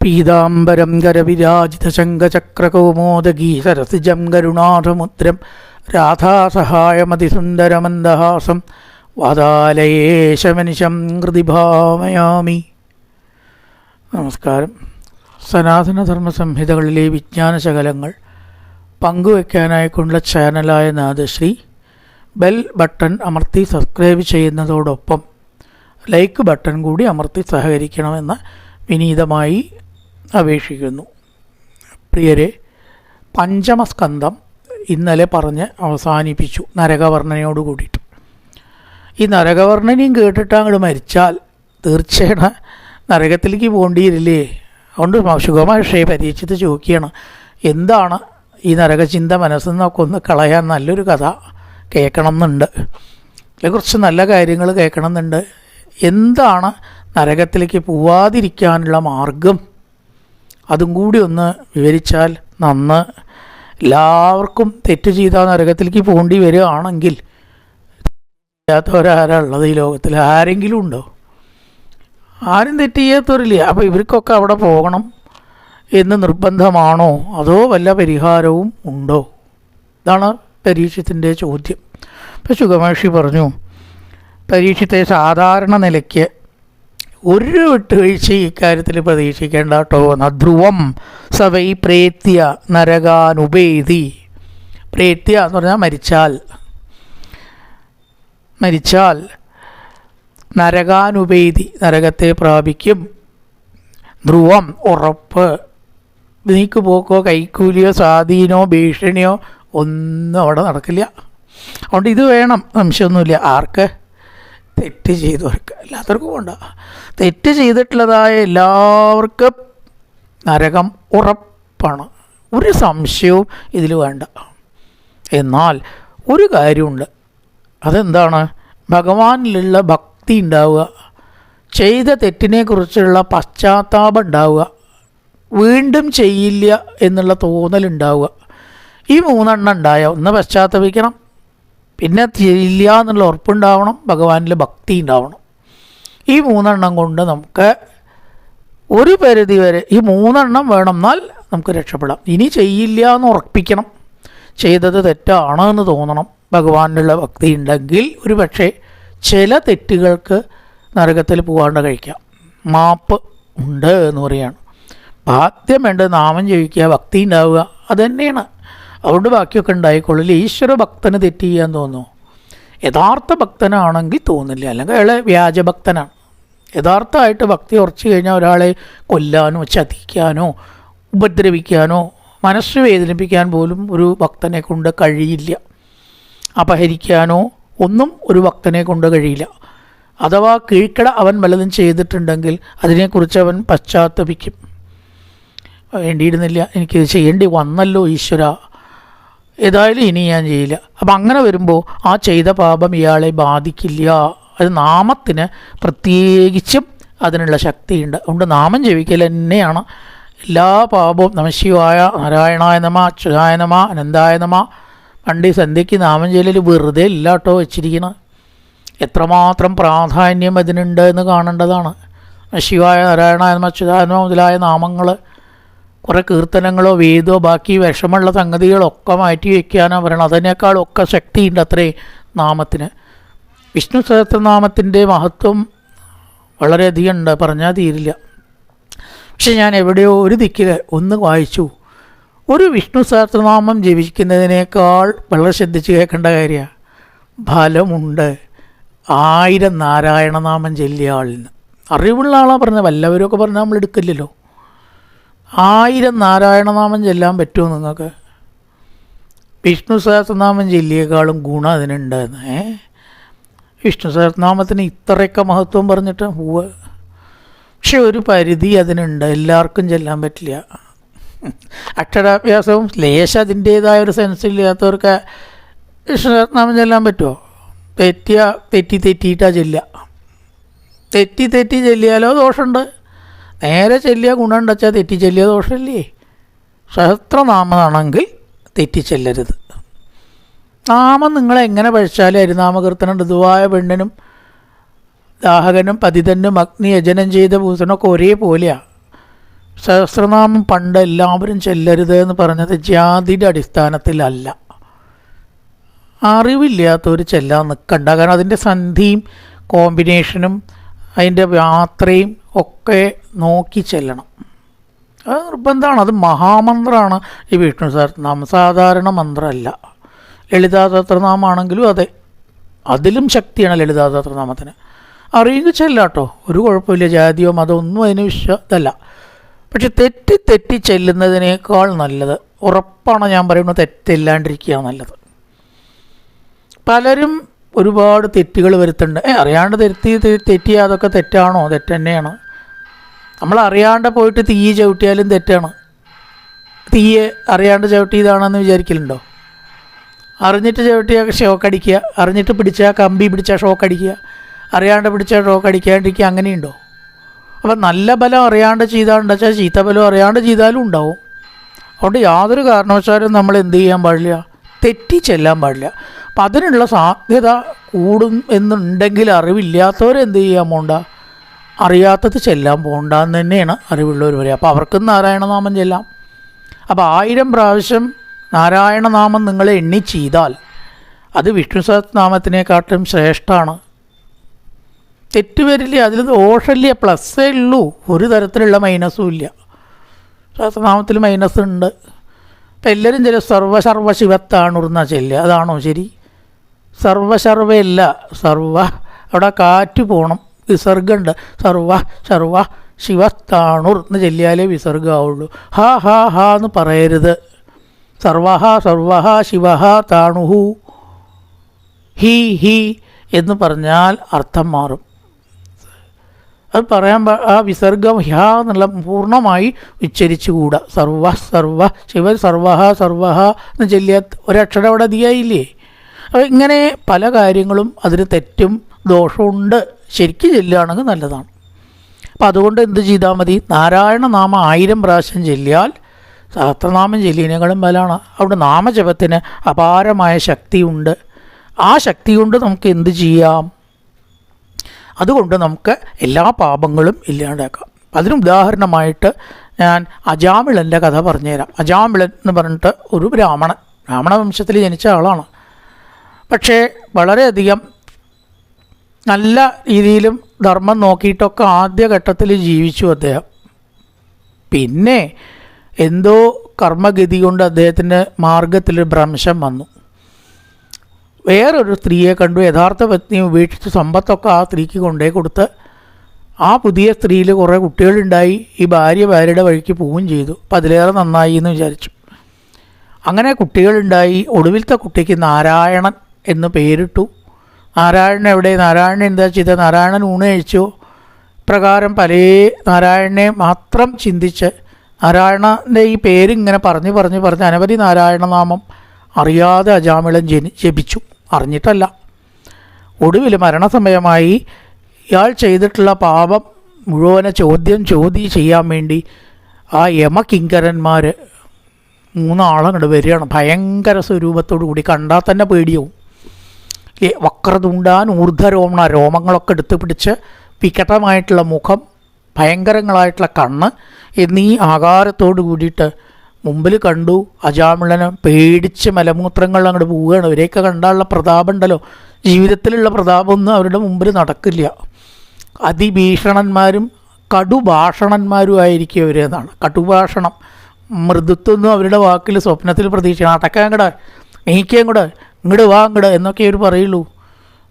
പീതാംബരം കരവിരാജിതശങ്കചക്രകൗമോദഗീ സരസിജം കരുണാഥമുദ്രം രാധാസഹായമതിസുന്ദരമന്ദഹാസം വാതാലയേശമനിശം കൃതിഭാമയാമി നമസ്കാരം. സനാതനധർമ്മ സംഹിതകളിലെ വിജ്ഞാനശകലങ്ങൾ പങ്കുവയ്ക്കാനായിക്കൊണ്ടുള്ള ചാനലായ നാദശ്രീ ബെൽ ബട്ടൺ അമർത്തി സബ്സ്ക്രൈബ് ചെയ്യുന്നതോടൊപ്പം ലൈക്ക് ബട്ടൺ കൂടി അമർത്തി സഹകരിക്കണമെന്ന് വിനീതമായി അപേക്ഷിക്കുന്നു. പ്രിയരെ പഞ്ചമസ്കന്ധം ഇന്നലെ പറഞ്ഞ് അവസാനിപ്പിച്ചു നരകവർണനയോട് കൂടിയിട്ട്. ഈ നരകവർണനയും കേട്ടിട്ട് അങ്ങോട്ട് മരിച്ചാൽ തീർച്ചയായിട്ടും നരകത്തിലേക്ക് പോകേണ്ടിയിരില്ലേ അതുകൊണ്ട് സുഖമാഷയെ പരീക്ഷിച്ച് ചോദിക്കുകയാണ് എന്താണ് ഈ നരകചിന്ത മനസ്സിൽ നിന്നൊക്കെ ഒന്ന് കളയാൻ നല്ലൊരു കഥ കേൾക്കണം എന്നുണ്ട് അല്ലെ കുറച്ച് നല്ല കാര്യങ്ങൾ കേൾക്കണം എന്നുണ്ട് എന്താണ് നരകത്തിലേക്ക് പോവാതിരിക്കാനുള്ള മാർഗം? അതും കൂടി ഒന്ന് വിവരിച്ചാൽ നന്ന് എല്ലാവർക്കും തെറ്റ് ചെയ്താൽ നരകത്തിലേക്ക് പോകേണ്ടി വരികയാണെങ്കിൽ ചെയ്യാത്തവരാരാ ഉള്ളത് ഈ ലോകത്തിൽ? ആരെങ്കിലും ഉണ്ടോ? ആരും തെറ്റ് ചെയ്യാത്തവരില്ല. അപ്പോൾ ഇവർക്കൊക്കെ അവിടെ പോകണം എന്ന് നിർബന്ധമാണോ? അതോ വല്ല പരിഹാരവും ഉണ്ടോ? ഇതാണ് പരീക്ഷത്തിന്റെ ചോദ്യം. ഇപ്പം സുഖമേഷി പറഞ്ഞു പരീക്ഷത്തെ സാധാരണ നിലയ്ക്ക് ഒരു വിട്ടുവീഴ്ച ഇക്കാര്യത്തിൽ പ്രതീക്ഷിക്കേണ്ട കേട്ടോ. ധ്രുവം സവൈ പ്രേത്യ നരകാനുപേതി പ്രേത്യ എന്ന് പറഞ്ഞാൽ മരിച്ചാൽ. മരിച്ചാൽ നരകാനുപേതി നരകത്തെ പ്രാപിക്കും. ധ്രുവം ഉറപ്പ്. നീക്ക് പോക്കോ കൈക്കൂലിയോ സ്വാധീനോ ഭീഷണിയോ ഒന്നും അവിടെ നടക്കില്ല. അതുകൊണ്ട് ഇത് വേണം സംശയമൊന്നുമില്ല. ആർക്ക്? തെറ്റ് ചെയ്തവർക്ക് എല്ലാത്തവർക്കും വേണ്ട തെറ്റ് ചെയ്തിട്ടുള്ളതായ എല്ലാവർക്കും നരകം ഉറപ്പാണ്. ഒരു സംശയവും ഇതിൽ വേണ്ട. എന്നാൽ ഒരു കാര്യമുണ്ട്. അതെന്താണ്? ഭഗവാനിലുള്ള ഭക്തി ഉണ്ടാവുക ചെയ്ത തെറ്റിനെക്കുറിച്ചുള്ള പശ്ചാത്താപം ഉണ്ടാവുക വീണ്ടും ചെയ്യില്ല എന്നുള്ള തോന്നലുണ്ടാവുക ഈ മൂന്നെണ്ണം ഉണ്ടായ ഒന്ന് പശ്ചാത്തപിക്കണം പിന്നെ ചെയ്യില്ല എന്നുള്ള ഉറപ്പുണ്ടാവണം ഭഗവാനിൽ ഭക്തി ഉണ്ടാവണം. ഈ മൂന്നെണ്ണം കൊണ്ട് നമുക്ക് ഒരു പരിധി വരെ ഈ മൂന്നെണ്ണം വേണം എന്നാൽ നമുക്ക് രക്ഷപ്പെടാം. ഇനി ചെയ്യില്ല എന്ന് ഉറപ്പിക്കണം. ചെയ്തത് തെറ്റാണ് എന്ന് തോന്നണം. ഭഗവാനിലുള്ള ഭക്തി ഉണ്ടെങ്കിൽ ഒരു പക്ഷേ ചില തെറ്റുകൾക്ക് നരകത്തിൽ പോകാണ്ട് കഴിക്കാം. മാപ്പ് ഉണ്ട് എന്ന് പറയുകയാണ് ആദ്യം വേണ്ടത് നാമം ജപിക്കുക ഭക്തി ഉണ്ടാവുക അതുതന്നെയാണ് അതുകൊണ്ട് ബാക്കിയൊക്കെ ഉണ്ടായിക്കൊള്ളില്ല ഈശ്വര ഭക്തന് തെറ്റ് ചെയ്യാൻ തോന്നുന്നു. യഥാർത്ഥ ഭക്തനാണെങ്കിൽ തോന്നില്ല. അല്ലെങ്കിൽ അയാളെ വ്യാജഭക്തനാണ് യഥാർത്ഥമായിട്ട് ഭക്തി ഉറച്ചു കഴിഞ്ഞാൽ ഒരാളെ കൊല്ലാനോ ചതിക്കാനോ ഉപദ്രവിക്കാനോ മനസ്സ് വേദനിപ്പിക്കാൻ പോലും ഒരു ഭക്തനെ കൊണ്ട് കഴിയില്ല. അപഹരിക്കാനോ ഒന്നും ഒരു ഭക്തനെ കൊണ്ട് കഴിയില്ല. അഥവാ കീഴ്ക്കട അവൻ വല്ലതും ചെയ്തിട്ടുണ്ടെങ്കിൽ അതിനെക്കുറിച്ച് അവൻ പശ്ചാത്തപിക്കും. വേണ്ടിയിരുന്നില്ല എനിക്കിത് ചെയ്യേണ്ടി വന്നല്ലോ ഈശ്വര. ഏതായാലും ഇനി ഞാൻ ചെയ്യില്ല. അപ്പം അങ്ങനെ വരുമ്പോൾ ആ ചെയ്ത പാപം ഇയാളെ ബാധിക്കില്ല. അത് നാമത്തിന് പ്രത്യേകിച്ചും അതിനുള്ള ശക്തിയുണ്ട് അതുകൊണ്ട് നാമം ജപിക്കൽ തന്നെയാണ്. എല്ലാ പാപവും നമശിവായ നാരായണായ നമ അച്യുതായ നമ അനന്തായ നമ. പണ്ട് സന്ധ്യയ്ക്ക് നാമം ചെയ്യലിൽ വെറുതെ ഇല്ല കേട്ടോ വെച്ചിരിക്കുന്നത്. എത്രമാത്രം പ്രാധാന്യം അതിനുണ്ട് എന്ന് കാണേണ്ടതാണ്. ശിവായ നാരായണായനമ നമ അച്യുതായ നമ മുതലായ നാമങ്ങൾ കുറേ കീർത്തനങ്ങളോ വേദോ ബാക്കി വിഷമുള്ള സംഗതികളൊക്കെ മാറ്റി വയ്ക്കാനാണ് പറയണം അതിനേക്കാളൊക്കെ ശക്തിയുണ്ട് അത്രേ നാമത്തിന്. വിഷ്ണു സഹസ്രനാമത്തിന്റെ മഹത്വം വളരെയധികം ഉണ്ട്. പറഞ്ഞാൽ തീരില്ല. പക്ഷെ ഞാൻ എവിടെയോ ഒരു ദിക്കിൽ ഒന്ന് വായിച്ചു. ഒരു വിഷ്ണു സഹസ്രനാമം ജപിക്കുന്നതിനേക്കാൾ വളരെ ശ്രദ്ധിച്ച് കേൾക്കേണ്ട കാര്യമാണ് ഫലമുണ്ട്. ആയിരം നാരായണനാമം ചൊല്ലിയ ആളിന്. അറിവുള്ള ആളാണ് പറഞ്ഞത്. വല്ലവരൊക്കെ പറഞ്ഞാൽ നമ്മൾ എടുക്കില്ലല്ലോ. ആയിരം നാരായണനാമം ചെല്ലാൻ പറ്റുമോ നിങ്ങൾക്ക്? വിഷ്ണു സഹസ്രനാമം ചൊല്ലിയേക്കാളും ഗുണം അതിനുണ്ടെന്ന് ഏ? വിഷ്ണു സഹസ്രനാമത്തിന് ഇത്രയൊക്കെ മഹത്വം പറഞ്ഞിട്ട് പോവുക. പക്ഷെ ഒരു പരിധി അതിനുണ്ട്. എല്ലാവർക്കും ചെല്ലാൻ പറ്റില്ല. അക്ഷരാഭ്യാസവും ലേശ അതിന്റേതായ ഒരു സെൻസ് ഇല്ലാത്തവർക്ക് വിഷ്ണു സഹസ്രനാമം ചെല്ലാൻ പറ്റുമോ? തെറ്റിയ തെറ്റി തെറ്റിയിട്ടാ ചെല്ലുക. തെറ്റി തെറ്റി ചെല്ലിയാലോ ദോഷമുണ്ട്. നേരെ ചെല്ലിയ ഗുണം വെച്ചാൽ തെറ്റി ചെല്ലിയ ദോഷമില്ലേ? സഹസ്രനാമമാണെങ്കിൽ തെറ്റിച്ചെല്ലരുത്. നാമം നിങ്ങളെങ്ങനെ പഴിച്ചാലും അരുനാമകീർത്തനം ഋതുവായ പെണ്ണിനും ദാഹകനും പതിതനും അഗ്നി യജനം ചെയ്ത ഭൂഷണമൊക്കെ ഒരേപോലെയാണ് സഹസ്രനാമം പണ്ട് എല്ലാവരും ചെല്ലരുത് എന്ന് പറഞ്ഞത് ജാതിയുടെ അടിസ്ഥാനത്തിലല്ല. അറിവില്ലാത്തവർ ചെല്ലാൻ നിൽക്കണ്ട. കാരണം അതിന്റെ സന്ധിയും കോമ്പിനേഷനും അതിന്റെ യാത്രയും ഒക്കെ നോക്കി ചെല്ലണം. അത് നിർബന്ധമാണ്. അത് മഹാമന്ത്രമാണ് ഈ വിഷ്ണു സഹസ്രനാമം സാധാരണ മന്ത്രമല്ല ലളിതാ സഹസ്രനാമാണെങ്കിലും അതെ. അതിലും ശക്തിയാണ് ലളിതാ സഹസ്രനാമത്തിന് അറിയുക ചെല്ലാട്ടോ ഒരു കുഴപ്പമില്ല. ജാതിയോ മതമോ ഒന്നും അതിന് വിശ്വതല്ല പക്ഷെ തെറ്റി തെറ്റി ചെല്ലുന്നതിനേക്കാൾ നല്ലത് ഉറപ്പാണ് ഞാൻ പറയുന്നത് തെറ്റില്ലാണ്ടിരിക്കുക നല്ലത്. പലരും ഒരുപാട് തെറ്റുകൾ വരുത്തുന്നുണ്ട്. ഏ അറിയാണ്ട് തെറ്റി തെറ്റി അതൊക്കെ തെറ്റാണോ? തെറ്റ് തന്നെയാണ് നമ്മൾ അറിയാണ്ട് പോയിട്ട് തീ ചവിട്ടിയാലും തെറ്റാണ്. തീയെ അറിയാണ്ട് ചവിട്ടിയതാണെന്ന് വിചാരിക്കലുണ്ടോ? അറിഞ്ഞിട്ട് ചവിട്ടിയാൽ ഷോക്ക് അടിക്കുക അറിഞ്ഞിട്ട് പിടിച്ചാൽ കമ്പി പിടിച്ചാൽ ഷോക്ക് അടിക്കുക അറിയാണ്ട് പിടിച്ചാൽ ഷോക്ക് അടിക്കാണ്ടിരിക്കുക അങ്ങനെയുണ്ടോ? അപ്പം നല്ല ബലം അറിയാണ്ട് ചെയ്താണ്ട് വെച്ചാൽ ചീത്ത ബലം അറിയാണ്ട് ചെയ്താലും ഉണ്ടാവും. അതുകൊണ്ട് യാതൊരു കാരണവശാലും നമ്മൾ എന്ത് ചെയ്യാൻ പാടില്ല. തെറ്റി ചെല്ലാൻ പാടില്ല. അപ്പം അതിനുള്ള സാധ്യത കൂടും എന്നുണ്ടെങ്കിൽ അറിവില്ലാത്തവർ എന്ത് ചെയ്യാൻ പോണ്ട? അറിയാത്തത് ചെല്ലാൻ പോകണ്ട എന്ന് തന്നെയാണ് അറിവുള്ളവർ പറയുക അപ്പോൾ അവർക്കും നാരായണനാമം ചെല്ലാം. അപ്പോൾ ആയിരം പ്രാവശ്യം നാരായണനാമം നിങ്ങൾ എണ്ണി ചെയ്താൽ അത് വിഷ്ണു സഹസ്രനാമത്തിനെക്കാട്ടും ശ്രേഷ്ഠമാണ് തെറ്റ് വരില്ല അതിൽ ദോഷമില്ല പ്ലസ്സേ ഉള്ളൂ. ഒരു തരത്തിലുള്ള മൈനസും ഇല്ല. സഹസ്രനാമത്തിൽ മൈനസ് ഉണ്ട്. ഇപ്പം എല്ലാവരും ചില സർവ ശിവത്താണുർന്ന ചെല്ലുക. അതാണോ ശരി? സർവ സർവയല്ല സർവ അവിടെ കാറ്റ് പോകണം വിസർഗമുണ്ട് സർവ സർവ ശിവത്താണുർ എന്ന് ചെല്ലിയാലേ വിസർഗമാവുള്ളൂ ഹാ ഹാ ഹാ എന്ന് പറയരുത്. സർവഹ സർവഹ ശിവഹ താണുഹു ഹി ഹി എന്ന് പറഞ്ഞാൽ അർത്ഥം മാറും. അത് പറയാൻ ആ വിസർഗം ഹ്യാ എന്നുള്ള പൂർണമായി ഉച്ചരിച്ചുകൂടാ. സർവ സർവ ശിവ സർവഹ സർവഹ എന്ന് ചൊല്ലിയ ഒരക്ഷരം അവിടെ അധികമായില്ലേ അപ്പോൾ ഇങ്ങനെ പല കാര്യങ്ങളും അതിന് തെറ്റും ദോഷമുണ്ട് ശരിക്കും ചെല്ലുകയാണെങ്കിൽ നല്ലതാണ്. അപ്പം അതുകൊണ്ട് എന്ത് ചെയ്താൽ മതി? നാരായണ നാമം ആയിരം പ്രാവശ്യം ചൊല്ലിയാൽ സഹസ്രനാമം ചൊല്ലിയതിനേക്കാളും ബലമാണ്. അവിടെ നാമജപത്തിന് അപാരമായ ശക്തിയുണ്ട്. ആ ശക്തി കൊണ്ട് നമുക്ക് എന്ത് ചെയ്യാം? അതുകൊണ്ട് നമുക്ക് എല്ലാ പാപങ്ങളും ഇല്ലാണ്ടാക്കാം. അതിന് ഉദാഹരണമായിട്ട് ഞാൻ അജാമിളന്റെ കഥ പറഞ്ഞുതരാം. അജാമിളൻ എന്ന് പറഞ്ഞിട്ട് ഒരു ബ്രാഹ്മണൻ ബ്രാഹ്മണ വംശത്തിൽ ജനിച്ച ആളാണ്. പക്ഷേ വളരെയധികം നല്ല രീതിയിലും ധർമ്മം നോക്കിയിട്ടൊക്കെ ആദ്യഘട്ടത്തിൽ ജീവിച്ചു അദ്ദേഹം. പിന്നെ എന്തോ കർമ്മഗതി കൊണ്ട് അദ്ദേഹത്തിന്റെ മാർഗത്തിൽ ഭ്രംശം വന്നു. വേറൊരു സ്ത്രീയെ കണ്ടു. യഥാർത്ഥ പത്നിയെ ഉപേക്ഷിച്ച് സമ്പത്തൊക്കെ ആ സ്ത്രീക്ക് കൊണ്ടേ കൊടുത്ത് ആ പുതിയ സ്ത്രീയിൽ കുറേ കുട്ടികളുണ്ടായി. ഈ ഭാര്യ ഭാര്യയുടെ വഴിക്ക് പോവുകയും ചെയ്തു. അപ്പം അതിലേറെ നന്നായി എന്ന് വിചാരിച്ചു. അങ്ങനെ കുട്ടികളുണ്ടായി. ഒടുവിലത്തെ കുട്ടിക്ക് നാരായണൻ എന്ന് പേരിട്ടു. നാരായണൻ എവിടെ? നാരായണൻ എന്താ ചെയ്തത്? നാരായണൻ ഊണ് കഴിച്ചോ. പ്രകാരം പല നാരായണനെ മാത്രം ചിന്തിച്ച് നാരായണന്റെ ഈ പേരിങ്ങനെ പറഞ്ഞ് പറഞ്ഞ് പറഞ്ഞ് അനവധി നാരായണനാമം അറിയാതെ അജാമിളൻ ജനി ജപിച്ചു. അറിഞ്ഞിട്ടല്ല. ഒടുവിൽ മരണസമയമായി ഇയാൾ ചെയ്തിട്ടുള്ള പാപം മുഴുവനെ ചോദ്യം ചോദ്യം ചെയ്യാൻ വേണ്ടി ആ യമകിങ്കരന്മാർ മൂന്നാളങ്ങോട്ട് വരികയാണ്. ഭയങ്കര സ്വരൂപത്തോടു കൂടി കണ്ടാൽ തന്നെ പേടിയാവും. വക്രതുണ്ടാൻ ഊർധ്വരോമണ രോമങ്ങളൊക്കെ എടുത്തു പിടിച്ച് വികടമായിട്ടുള്ള മുഖം ഭയങ്കരങ്ങളായിട്ടുള്ള കണ്ണ് എന്നീ ആകാരത്തോടു കൂടിയിട്ട് മുമ്പിൽ കണ്ടു അജാമിളനെ പേടിച്ച് മലമൂത്രങ്ങൾ അങ്ങോട്ട് പോവുകയാണ്. ഇവരെയൊക്കെ കണ്ടാലുള്ള പ്രതാപം ഉണ്ടല്ലോ. ജീവിതത്തിലുള്ള പ്രതാപമൊന്നും അവരുടെ മുമ്പിൽ നടക്കില്ല. അതിഭീഷണന്മാരും കടുഭാഷണന്മാരും ആയിരിക്കും എന്നാണ്. കടുഭാഷണം. മൃദുത്വമൊന്നും അവരുടെ വാക്കിൽ സ്വപ്നത്തിൽ പ്രതീക്ഷിക്കണം. അടക്കാൻ കൂടെ നീക്കാൻ കൂടെ ഇങ്ങോട്ട് വാ ഇങ്ങോട്ട് എന്നൊക്കെ അവർ പറയുള്ളൂ.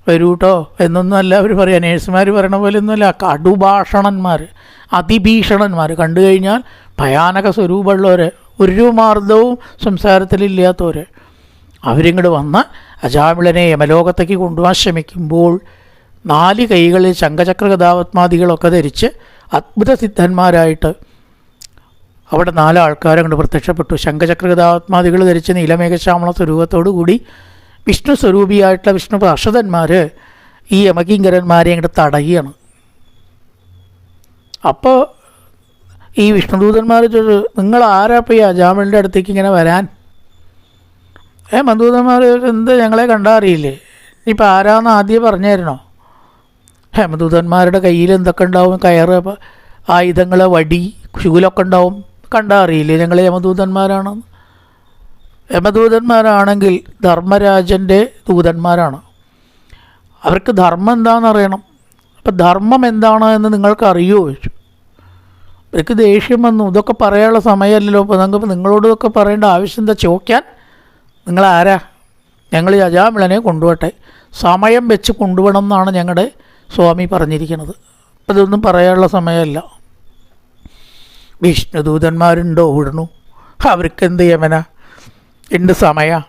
വരൂ കേട്ടോ എന്നൊന്നും അല്ല അവർ പറയാം. നേഴ്സുമാർ പറയണ പോലെ ഒന്നുമല്ല കടുഭാഷണന്മാർ അതിഭീഷണന്മാർ കണ്ടു കഴിഞ്ഞാൽ ഭയാനക സ്വരൂപമുള്ളവർ ഒരു മാർദ്ദവും സംസാരത്തിലില്ലാത്തവർ അവരിങ്ങോട് വന്ന് അജാമിളനെ യമലോകത്തേക്ക് കൊണ്ടുപോകാൻ ശ്രമിക്കുമ്പോൾ നാല് കൈകളിൽ ശങ്കചക്ര കഥാപത്മാദികളൊക്കെ ധരിച്ച് അത്ഭുത സിദ്ധന്മാരായിട്ട് അവിടെ നാല് ആൾക്കാരങ്ങോട്ട് പ്രത്യക്ഷപ്പെട്ടു. ശങ്കചക്ര ഗതാത്മാദികൾ ധരിച്ച് നീലമേഘശ്യാമള സ്വരൂപത്തോടു കൂടി വിഷ്ണു സ്വരൂപിയായിട്ടുള്ള വിഷ്ണു പാർഷദന്മാർ ഈ യമകിങ്കരന്മാരെ അങ്ങോട്ട് തടയുകയാണ്. അപ്പോൾ ഈ വിഷ്ണുദൂതന്മാർ ചോദിച്ചു നിങ്ങൾ ആരാപ്പയ്യ ജാമിളിന്റെ അടുത്തേക്ക് ഇങ്ങനെ വരാൻ? ഏ മധൂതന്മാർ എന്ത് ഞങ്ങളെ കണ്ടാൽ അറിയില്ലേ? ഇപ്പം ആരാന്ന് ആദ്യം പറഞ്ഞായിരുന്നോ ഹേമദൂതന്മാരുടെ കയ്യിൽ എന്തൊക്കെ ഉണ്ടാവും? കയറ് ആയുധങ്ങൾ വടി ശൂലൊക്കെ ഉണ്ടാവും. കണ്ടാൽ അറിയില്ലേ ഞങ്ങൾ യമദൂതന്മാരാണെന്ന് യമദൂതന്മാരാണെങ്കിൽ ധർമ്മരാജന്റെ ദൂതന്മാരാണ്. അവർക്ക് ധർമ്മം എന്താണെന്ന് അറിയണം. അപ്പം ധർമ്മം എന്താണ് എന്ന് നിങ്ങൾക്ക് അറിയുമോ ചോദിച്ചു. ഇവർക്ക് ദേഷ്യം വന്നു. ഇതൊക്കെ പറയാനുള്ള സമയമല്ലല്ലോ. അപ്പോൾ നിങ്ങൾക്ക് നിങ്ങളോട് ഇതൊക്കെ പറയേണ്ട ആവശ്യം എന്താ? ചോദിക്കാൻ. നിങ്ങളാരാ? ഞങ്ങൾ അജാമിളനെ കൊണ്ടുപോട്ടെ സമയം വെച്ച് കൊണ്ടുപോകണം എന്നാണ് ഞങ്ങളുടെ സ്വാമി പറഞ്ഞിരിക്കുന്നത്. അപ്പം ഇതൊന്നും പറയാനുള്ള സമയമല്ല. വിഷ്ണുദൂതന്മാരുണ്ടോ? ഓടണു അവർക്ക് എന്ത് യമന? ഉണ്ട് സമയ?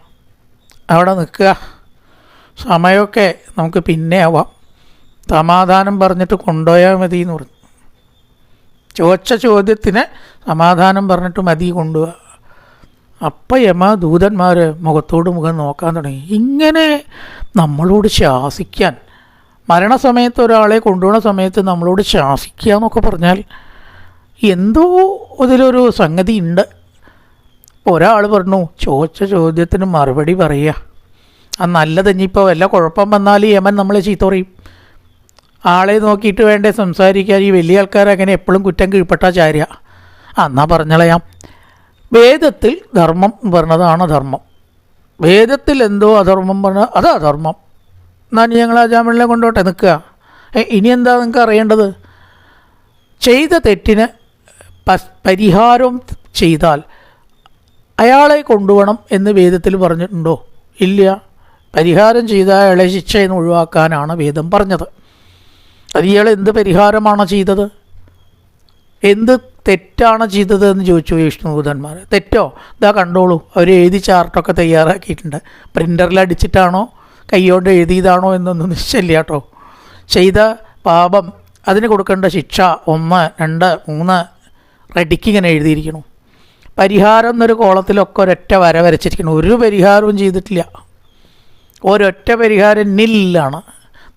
അവിടെ നിൽക്കുക. സമയമൊക്കെ നമുക്ക് പിന്നെ ആവാം. സമാധാനം പറഞ്ഞിട്ട് കൊണ്ടുപോയാൽ മതി എന്ന് പറഞ്ഞു. ചോദിച്ച ചോദ്യത്തിന് സമാധാനം പറഞ്ഞിട്ട് മതി കൊണ്ടുപോവുക അപ്പം യമ ദൂതന്മാർ മുഖത്തോട് മുഖം നോക്കാൻ തുടങ്ങി. ഇങ്ങനെ നമ്മളോട് ശാസിക്കാൻ മരണസമയത്ത് ഒരാളെ കൊണ്ടുപോകുന്ന സമയത്ത് നമ്മളോട് ശാസിക്കുക എന്നൊക്കെ പറഞ്ഞാൽ എന്തോ അതിലൊരു സംഗതി ഉണ്ട് ഒരാൾ പറഞ്ഞു ചോദിച്ച ചോദ്യത്തിന് മറുപടി പറയുക ആ നല്ലത് വല്ല കുഴപ്പം വന്നാൽ യമൻ നമ്മളെ ചീത്ത പറയും. ആളെ നോക്കിയിട്ട് വേണ്ടേ സംസാരിക്കാൻ ഈ വലിയ ആൾക്കാർ അങ്ങനെ എപ്പോഴും കുറ്റം കീഴ്പ്പെട്ട ചാര്യ. എന്നാ പറഞ്ഞളയാം. വേദത്തിൽ ധർമ്മം പറഞ്ഞതാണ് ധർമ്മം. വേദത്തിൽ എന്തോ അധർമ്മം പറഞ്ഞ അത് അധർമ്മം എന്നാൽ ഞങ്ങൾ ആ ജാമ്യനെ കൊണ്ടോട്ടെ നിൽക്കുക. ഇനി എന്താ നിങ്ങൾക്ക് അറിയേണ്ടത്? ചെയ്ത തെറ്റിന് പരിഹാരം ചെയ്താൽ അയാളെ കൊണ്ടുപോകണം എന്ന് വേദത്തിൽ പറഞ്ഞിട്ടുണ്ടോ? ഇല്ല. പരിഹാരം ചെയ്ത അയാളെ ശിക്ഷയിൽ നിന്ന് ഒഴിവാക്കാനാണ് വേദം പറഞ്ഞത്. അത് ഇയാൾ എന്ത് പരിഹാരമാണ് ചെയ്തത്? എന്ത് തെറ്റാണ് ചെയ്തത് എന്ന് ചോദിച്ചു വിഷ്ണുദൂതന്മാർ തെറ്റോ? ഇതാ കണ്ടോളൂ അവർ എഴുതി ചാർട്ടൊക്കെ തയ്യാറാക്കിയിട്ടുണ്ട്. പ്രിന്ററിൽ അടിച്ചിട്ടാണോ കൈകൊണ്ട് എഴുതിയതാണോ എന്നൊന്നും നിശ്ചയില്ല കേട്ടോ. ചെയ്ത പാപം അതിന് കൊടുക്കേണ്ട ശിക്ഷ ഒന്ന് രണ്ട് മൂന്ന് റെഡിക്ക് ഇങ്ങനെ എഴുതിയിരിക്കണു പരിഹാരം എന്നൊരു കോളത്തിലൊക്കെ ഒരൊറ്റ വര വരച്ചിരിക്കണം ഒരു പരിഹാരവും ചെയ്തിട്ടില്ല. ഒരൊറ്റ പരിഹാരം നില്ലാണ്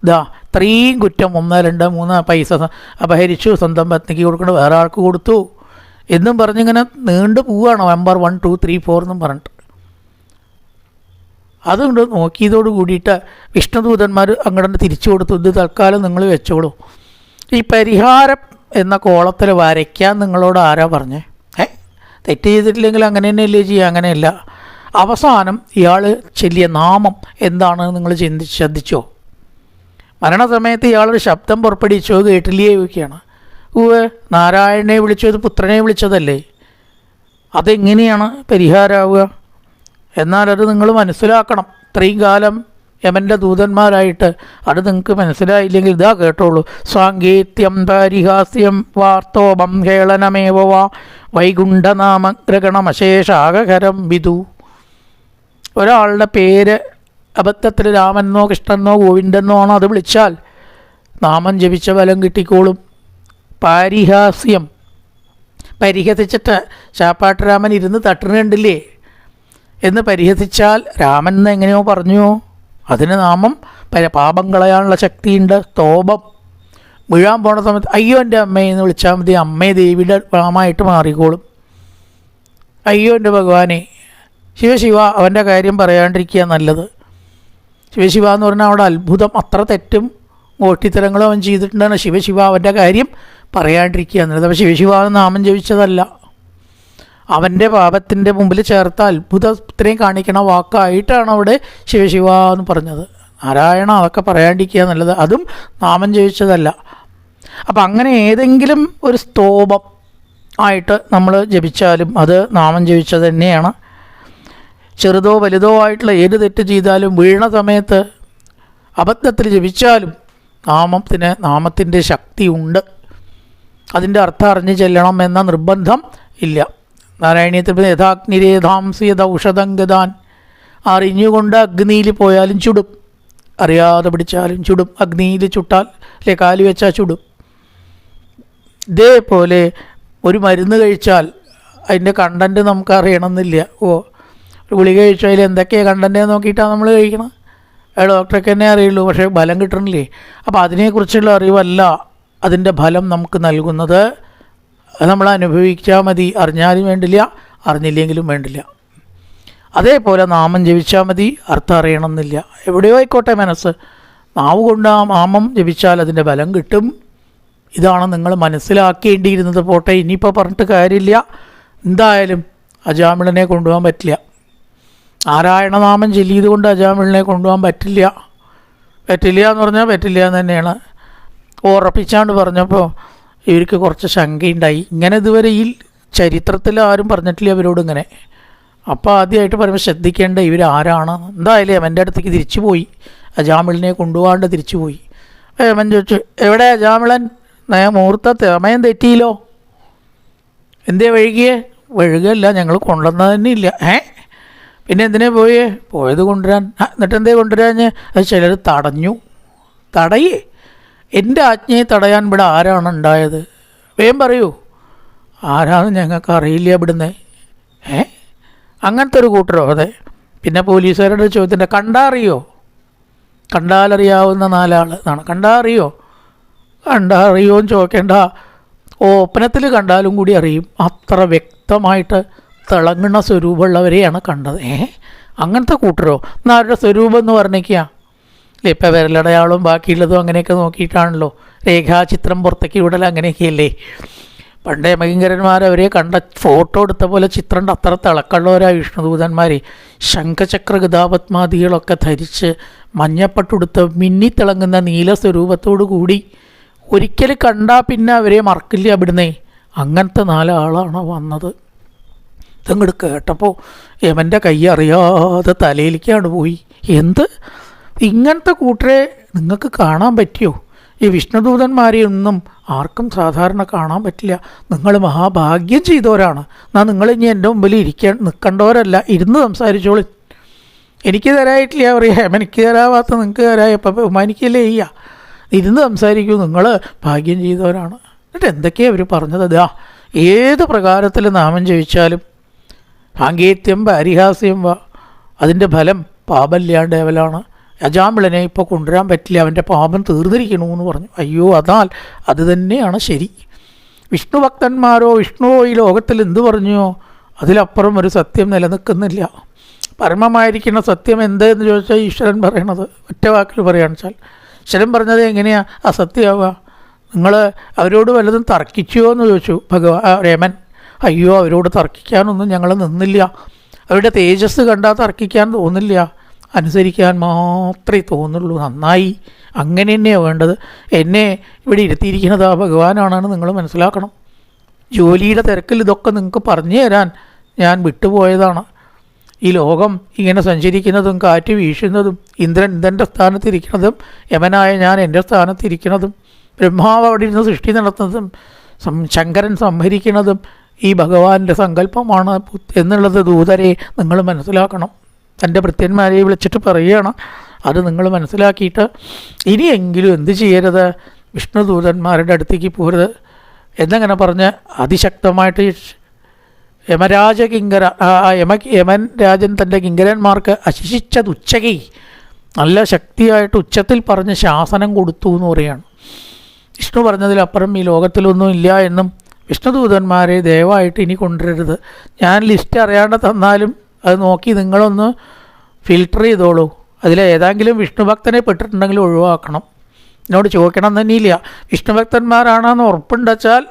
ഇതാ ഇത്രയും കുറ്റം ഒന്ന് രണ്ട് മൂന്ന് പൈസ അപഹരിച്ചു സ്വന്തം പത്നിക്ക് കൊടുക്കണം വേറെ ആൾക്ക് കൊടുത്തു എന്നും പറഞ്ഞിങ്ങനെ നീണ്ടു പോവുകയാണ് number one two three four എന്നും പറഞ്ഞിട്ട്. അതുകൊണ്ട് നോക്കിയതോട് കൂടിയിട്ട് വിഷ്ണുദൂതന്മാർ അങ്ങോട്ട് തിരിച്ചു കൊടുത്തു ഇത് തൽക്കാലം നിങ്ങൾ വെച്ചോളൂ. ഈ പരിഹാരം എന്ന കോളത്തിൽ വരയ്ക്കാൻ നിങ്ങളോട് ആരാ പറഞ്ഞേ? ഏ? തെറ്റ് ചെയ്തിട്ടില്ലെങ്കിൽ അങ്ങനെ തന്നെയല്ലേ ചെയ്യുക? അങ്ങനെയല്ല. അവസാനം ഇയാൾ ചെല്ലിയ നാമം എന്താണെന്ന് നിങ്ങൾ ചിന്തി ശ്രദ്ധിച്ചോ? മരണസമയത്ത് ഇയാളൊരു ശബ്ദം പുറപ്പെടുവിച്ചോ. കേട്ടില്ലേ ചോദിക്കുകയാണ്. ഉവ്വ് നാരായണനെ വിളിച്ചത് പുത്രനെ വിളിച്ചതല്ലേ? അതെങ്ങനെയാണ് പരിഹാരമാവുക എന്നാലത് നിങ്ങൾ മനസ്സിലാക്കണം. ഇത്രയും കാലം യമന്റെ ദൂതന്മാരായിട്ട് അത് നിങ്ങൾക്ക് മനസ്സിലായില്ലെങ്കിൽ ഇതാ കേട്ടോളൂ. സാങ്കേത്യം പരിഹാസ്യം വാർത്തോപം ഹേളനമേവ വാ വൈകുണ്ഠനാമഗ്രഗണമശേഷാകരം വിദു. ഒരാളുടെ പേര് അബദ്ധത്തിൽ രാമനെന്നോ കൃഷ്ണനെന്നോ ഗോവിന്ദനെന്നോ ആണോ അത് വിളിച്ചാൽ നാമം ജപിച്ച ഫലം കിട്ടിക്കോളും. പാരിഹാസ്യം. പരിഹസിച്ചിട്ട് ചാപ്പാട്ട് രാമൻ ഇരുന്ന് തട്ടുന്നുണ്ടില്ലേ? എന്ന് പരിഹസിച്ചാൽ രാമൻ എന്ന് എങ്ങനെയോ പറഞ്ഞു അതിന് നാമം പല പാപം കളയാനുള്ള ശക്തിയുണ്ട് സ്തോപം വീഴാൻ പോണ സമയത്ത് അയ്യോ എന്റെ അമ്മയെ എന്ന് വിളിച്ചാൽ മതി അമ്മയെ ദേവിയുടെ നാമമായിട്ട് മാറിക്കോളും. അയ്യോ എന്റെ ഭഗവാനെ ശിവശിവ അവന്റെ കാര്യം പറയാണ്ടിരിക്കുക നല്ലത്. ശിവശിവ എന്ന് പറഞ്ഞാൽ അവിടെ അത്ഭുതം. അത്ര തെറ്റും ഓട്ടിത്തരങ്ങളും അവൻ ചെയ്തിട്ടുണ്ടെന്ന് ശിവശിവ അവന്റെ കാര്യം പറയാണ്ടിരിക്കുക എന്നുള്ളത്. അപ്പോൾ ശിവശിവ എന്ന് നാമം ജപിച്ചതല്ല. അവന്റെ പാപത്തിന്റെ മുമ്പിൽ ചേർത്ത അത്ഭുതത്തിനെയും കാണിക്കണ വാക്കായിട്ടാണ് അവിടെ ശിവശിവ എന്ന് പറഞ്ഞത്. നാരായണ അതൊക്കെ പറയാണ്ടിരിക്കുക എന്നുള്ളത് അതും നാമം ജപിച്ചതല്ല. അപ്പം അങ്ങനെ ഏതെങ്കിലും ഒരു സ്തോപം ആയിട്ട് നമ്മൾ ജപിച്ചാലും അത് നാമം ജപിച്ചത് തന്നെയാണ്. ചെറുതോ വലുതോ ആയിട്ടുള്ള ഏത് തെറ്റ് ചെയ്താലും വീണ സമയത്ത് അബദ്ധത്തിൽ ജപിച്ചാലും നാമത്തിന് നാമത്തിന്റെ ശക്തിയുണ്ട് അതിന്റെ അർത്ഥം അറിഞ്ഞു ചെല്ലണം എന്ന നിർബന്ധം ഇല്ല. നാരായണീയത്തിൽ യഥാഗ്നിരേധാംസിയത ഔഷധംഗതാൻ അറിഞ്ഞുകൊണ്ട് അഗ്നിയിൽ പോയാലും ചുടും. അറിയാതെ പിടിച്ചാലും ചുടും. അഗ്നിയിൽ ചുട്ടാൽ അല്ലെ കാലി വെച്ചാൽ ചുടും. ഇതേപോലെ ഒരു മരുന്ന് കഴിച്ചാൽ അതിന്റെ കണ്ടന്റ് നമുക്ക് അറിയണമെന്നില്ല ഓ ഗുളിക കഴിച്ചതിൽ എന്തൊക്കെയാണ് കണ്ടന്റ് നോക്കിയിട്ടാണ് നമ്മൾ കഴിക്കണം. അയാൾ ഡോക്ടർക്ക് തന്നെ അറിയുള്ളൂ പക്ഷേ ഫലം കിട്ടണില്ലേ? അപ്പോൾ അതിനെക്കുറിച്ചുള്ള അറിവല്ല. അതിന്റെ ഫലം നമുക്ക് നൽകുന്നത് നമ്മൾ അനുഭവിച്ചാൽ മതി. അറിഞ്ഞാലും വേണ്ടില്ല അറിഞ്ഞില്ലെങ്കിലും വേണ്ടില്ല. അതേപോലെ നാമം ജപിച്ചാൽ മതി അർത്ഥം അറിയണമെന്നില്ല. എവിടെയോ ആയിക്കോട്ടെ മനസ്സ്. നാവ് കൊണ്ട് ആ നാമം ജപിച്ചാൽ അതിന്റെ ബലം കിട്ടും. ഇതാണ് നിങ്ങൾ മനസ്സിലാക്കേണ്ടിയിരുന്നത് പോട്ടെ. ഇനിയിപ്പോൾ പറഞ്ഞിട്ട് കാര്യമില്ല. എന്തായാലും അജാമിളനെ കൊണ്ടുപോകാൻ പറ്റില്ല. നാരായണനാമം ചൊല്ലിയതുകൊണ്ട് അജാമിളിനെ കൊണ്ടുപോകാൻ പറ്റില്ല. പറ്റില്ല എന്ന് പറഞ്ഞാൽ പറ്റില്ല എന്ന് തന്നെയാണ്. ഉറപ്പിച്ചാണ്ട് പറഞ്ഞപ്പോൾ ഇവർക്ക് കുറച്ച് ശങ്കയുണ്ടായി. ഇങ്ങനെ ഇതുവരെ ഈ ചരിത്രത്തിൽ ആരും പറഞ്ഞിട്ടില്ല അവരോട് ഇങ്ങനെ. അപ്പോൾ ആദ്യമായിട്ട് പറയുമ്പോൾ ശ്രദ്ധിക്കേണ്ട ഇവർ ആരാണ്? എന്തായാലും അവന്റെ അടുത്തേക്ക് തിരിച്ചു പോയി. അജാമിളിനെ കൊണ്ടുപോകാണ്ട് തിരിച്ചു പോയി. അവൻ ചോദിച്ചു എവിടെ അജാമിളൻ? മുഹൂർത്ത സമയം തെറ്റിയില്ലോ. എന്തേ വഴുകിയേ? വഴുകല്ല ഞങ്ങൾ കൊണ്ടുവന്നത് തന്നെ ഇല്ല ഏ? പിന്നെ എന്തിനാ പോയേ? പോയത് കൊണ്ടുവരാൻ. എന്നിട്ട് എന്തേ കൊണ്ടുവരാഞ്ഞ്? അത് ചിലർ തടഞ്ഞു. തടയേ. എന്റെ ആജ്ഞയെ തടയാൻ ഇവിടെ ആരാണ് ഉണ്ടായത്? വേം പറയൂ. ആരാണ് ഞങ്ങൾക്ക് അറിയില്ല ഇവിടുന്ന്. ഏ? അങ്ങനത്തെ ഒരു കൂട്ടരോ അതെ? പിന്നെ പോലീസുകാരുടെ ചോദ്യത്തിന്റെ കണ്ടാ അറിയോ കണ്ടാലറിയാവുന്ന നാലാൾ എന്നാണ്. കണ്ടാ അറിയോ കണ്ടാ അറിയോ എന്ന് ചോദിക്കേണ്ട ഓപ്പനത്തിൽ കണ്ടാലും കൂടി അറിയും. അത്ര വ്യക്തമായിട്ട് തിളങ്ങുന്ന സ്വരൂപമുള്ളവരെയാണ് കണ്ടത്. ഏ? അങ്ങനത്തെ കൂട്ടരോ? എന്നാൽ അവരുടെ സ്വരൂപം എന്ന് പറഞ്ഞേക്കുക അല്ലേ ഇപ്പം വിരലടയാളും ബാക്കിയുള്ളതും അങ്ങനെയൊക്കെ നോക്കിയിട്ടാണല്ലോ. രേഖാചിത്രം പുറത്തേക്ക് വിടൽ അങ്ങനെയൊക്കെയല്ലേ? പണ്ടേ ഭയങ്കരന്മാർ അവരെ കണ്ട ഫോട്ടോ എടുത്ത പോലെ ചിത്രം അത്ര തിളക്കമുള്ളവരായ വിഷ്ണുദൂതന്മാർ ശംഖചക്ര ഗതാപത്മാദികളൊക്കെ ധരിച്ച് മഞ്ഞപ്പട്ടുടുത്ത് നീല സ്വരൂപത്തോടു കൂടി ഒരിക്കൽ കണ്ടാൽ പിന്നെ അവരെ മറക്കില്ല അവിടുന്ന്. അങ്ങനത്തെ നാലാളാണ് വന്നത്. ഇതങ്ങോട്ട് കേട്ടപ്പോൾ യമന്റെ കൈ അറിയാതെ തലയിലേക്കാണ് പോയി. എന്ത്? ഇങ്ങനത്തെ കൂട്ടരെ നിങ്ങൾക്ക് കാണാൻ പറ്റിയോ? ഈ വിഷ്ണുദൂതന്മാരെ ഒന്നും ആർക്കും സാധാരണ കാണാൻ പറ്റില്ല. നിങ്ങൾ മഹാഭാഗ്യം ചെയ്തവരാണ്. എന്നാൽ നിങ്ങൾ ഇനി എന്റെ മുമ്പിൽ ഇരിക്കാൻ നിൽക്കേണ്ടവരല്ല. ഇരുന്ന് സംസാരിച്ചോളി. എനിക്ക് തരായിട്ടില്ല പറയാം എനിക്ക് തരാവാത്ത നിങ്ങൾക്ക് തരായപ്പോൾ ബഹുമാനിക്കല്ലേ ചെയ്യുക ഇരുന്ന് സംസാരിക്കൂ. നിങ്ങൾ ഭാഗ്യം ചെയ്തവരാണ്. എന്നിട്ട് എന്തൊക്കെയാണ് അവർ പറഞ്ഞത്? അതാ ഏത് പ്രകാരത്തിൽ നാമം ജപിച്ചാലും സാങ്കേത്യം പരിഹാസ്യം വ. അതിന്റെ ഫലം പാപമില്ലാണ്ടേവലാണ് അജാമിളനെ ഇപ്പോൾ കൊണ്ടുവരാൻ പറ്റില്ല. അവന്റെ പാപം തീർന്നിരിക്കണു എന്ന് പറഞ്ഞു. അയ്യോ അതാൽ അത് തന്നെയാണ് ശരി. വിഷ്ണു ഭക്തന്മാരോ വിഷ്ണുവോ ഈ ലോകത്തിൽ എന്തു പറഞ്ഞോ അതിലപ്പുറം ഒരു സത്യം നിലനിൽക്കുന്നില്ല. പരമമായിരിക്കുന്ന സത്യം എന്തെന്ന് ചോദിച്ചാൽ ഈശ്വരൻ പറയണത്. ഒറ്റ വാക്കിൽ പറയുകയാണെന്ന് വെച്ചാൽ ഈശ്വരൻ പറഞ്ഞത് എങ്ങനെയാണ് അസത്യമാവുക നിങ്ങൾ അവരോട് വല്ലതും തർക്കിച്ചുവോ എന്ന് ചോദിച്ചു. ഭഗവാ രമൻ. അയ്യോ അവരോട് തർക്കിക്കാനൊന്നും ഞങ്ങൾ നിന്നില്ല. അവരുടെ തേജസ് കണ്ടാൽ തർക്കിക്കാൻ തോന്നില്ല. അനുസരിക്കാൻ മാത്രമേ തോന്നുള്ളൂ. നന്നായി. അങ്ങനെ തന്നെയാണ് വേണ്ടത്. എന്നെ ഇവിടെ ഇരുത്തിയിരിക്കുന്നത് ആ ഭഗവാനാണെന്ന് നിങ്ങൾ മനസ്സിലാക്കണം. ജോലിയുടെ തിരക്കിൽ ഇതൊക്കെ നിങ്ങൾക്ക് പറഞ്ഞു തരാൻ ഞാൻ വിട്ടുപോയതാണ്. ഈ ലോകം ഇങ്ങനെ സഞ്ചരിക്കുന്നതും കാറ്റ് വീശുന്നതും ഇന്ദ്രൻ ഇന്ദ്രന്റെ സ്ഥാനത്തിരിക്കുന്നതും യമനായ ഞാൻ എന്റെ സ്ഥാനത്തിരിക്കുന്നതും ബ്രഹ്മാവ് അവിടെ ഇരുന്ന് സൃഷ്ടി നടത്തുന്നതും ശങ്കരൻ സംഹരിക്കുന്നതും ഈ ഭഗവാന്റെ സങ്കല്പമാണ് എന്നുള്ളത് ദൂതരെ നിങ്ങൾ മനസ്സിലാക്കണം. തന്റെ ഭൃത്യന്മാരെ വിളിച്ചിട്ട് പറയുകയാണ് അത് നിങ്ങൾ മനസ്സിലാക്കിയിട്ട് ഇനിയെങ്കിലും എന്ത് ചെയ്യരുത്? വിഷ്ണു ദൂതന്മാരുടെ അടുത്തേക്ക് പോരുത്. എന്നങ്ങനെ പറഞ്ഞ് അതിശക്തമായിട്ട് യമരാജ കിങ്കര യമ യമൻ രാജൻ തന്റെ കിങ്കരന്മാർക്ക് അശിഷിച്ചത് ഉച്ചകി. നല്ല ശക്തിയായിട്ട് ഉച്ചത്തിൽ പറഞ്ഞ് ശാസനം കൊടുത്തു എന്ന് പറയുകയാണ് വിഷ്ണു പറഞ്ഞതിലപ്പുറം ഈ ലോകത്തിലൊന്നും ഇല്ല എന്നും വിഷ്ണുദൂതന്മാരെ ദയവായിട്ട് ഇനി കൊണ്ടുവരരുത്. ഞാൻ ലിസ്റ്റ് അറിയാണ്ട് തന്നാലും അത് നോക്കി നിങ്ങളൊന്ന് ഫിൽട്ടർ ചെയ്തോളൂ. അതിൽ ഏതെങ്കിലും വിഷ്ണുഭക്തനെ പെട്ടിട്ടുണ്ടെങ്കിൽ ഒഴിവാക്കണം. എന്നോട് ചോദിക്കണം തന്നെയില്ല വിഷ്ണുഭക്തന്മാരാണെന്ന് ഉറപ്പുണ്ടച്ചാൽ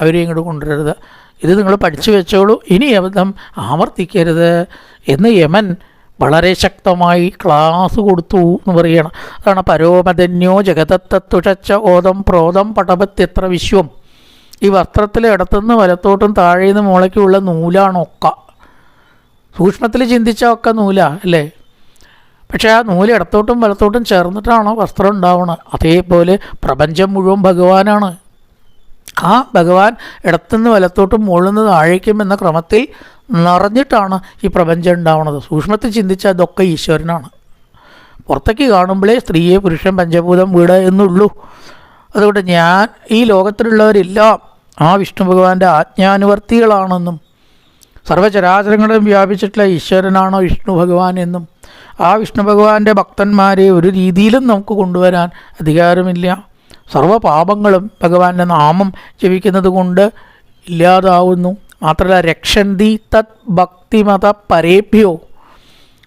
അവരെ ഇങ്ങോട്ട് കൊണ്ടുവരരുത്. ഇത് നിങ്ങൾ പഠിച്ചു വെച്ചോളൂ. ഇനി അബദ്ധം ആവർത്തിക്കരുത് എന്ന് യമൻ വളരെ ശക്തമായി ക്ലാസ് കൊടുത്തു എന്ന് പറയണം. അതാണ് പരോമധന്യോ ജഗതത്തത്തുഷച്ച ഓതം പ്രോതം പടപത്യത്ര വിശ്വം. ഈ വസ്ത്രത്തിലെ ഇടത്തുനിന്ന് വലത്തോട്ടും താഴേന്ന് മുളയ്ക്കുള്ള നൂലാണ് ഒക്ക സൂക്ഷ്മത്തിൽ ചിന്തിച്ച ഒക്കെ നൂല അല്ലേ? പക്ഷേ ആ നൂൽ ഇടത്തോട്ടും വലത്തോട്ടും ചേർന്നിട്ടാണോ വസ്ത്രം ഉണ്ടാവുന്നത് അതേപോലെ പ്രപഞ്ചം മുഴുവൻ ഭഗവാനാണ്. ആ ഭഗവാൻ ഇടത്തുനിന്ന് വലത്തോട്ടും മുകളിൽ താഴേക്കും എന്ന ക്രമത്തിൽ നിറഞ്ഞിട്ടാണ് ഈ പ്രപഞ്ചം ഉണ്ടാവുന്നത് സൂക്ഷ്മത്തിൽ ചിന്തിച്ചാൽ അതൊക്കെ ഈശ്വരനാണ്. പുറത്തേക്ക് കാണുമ്പോഴേ സ്ത്രീയെ പുരുഷൻ പഞ്ചഭൂതം വീട് എന്നുള്ളൂ. അതുകൊണ്ട് ഞാൻ ഈ ലോകത്തിലുള്ളവരെല്ലാം ആ വിഷ്ണു ഭഗവാന്റെ ആജ്ഞാനുവർത്തികളാണെന്നും സർവചരാചരങ്ങളും വ്യാപിച്ചിട്ടുള്ള ഈശ്വരനാണോ വിഷ്ണു ഭഗവാൻ എന്നും ആ വിഷ്ണു ഭഗവാന്റെ ഭക്തന്മാരെ ഒരു രീതിയിലും നമുക്ക് കൊണ്ടുവരാൻ അധികാരമില്ല. സർവപാപങ്ങളും ഭഗവാന്റെ നാമം ജപിക്കുന്നത് കൊണ്ട് ഇല്ലാതാവുന്നു. മാത്രമല്ല രക്ഷന്തി തത് ഭക്തിമത പരേഭ്യോ.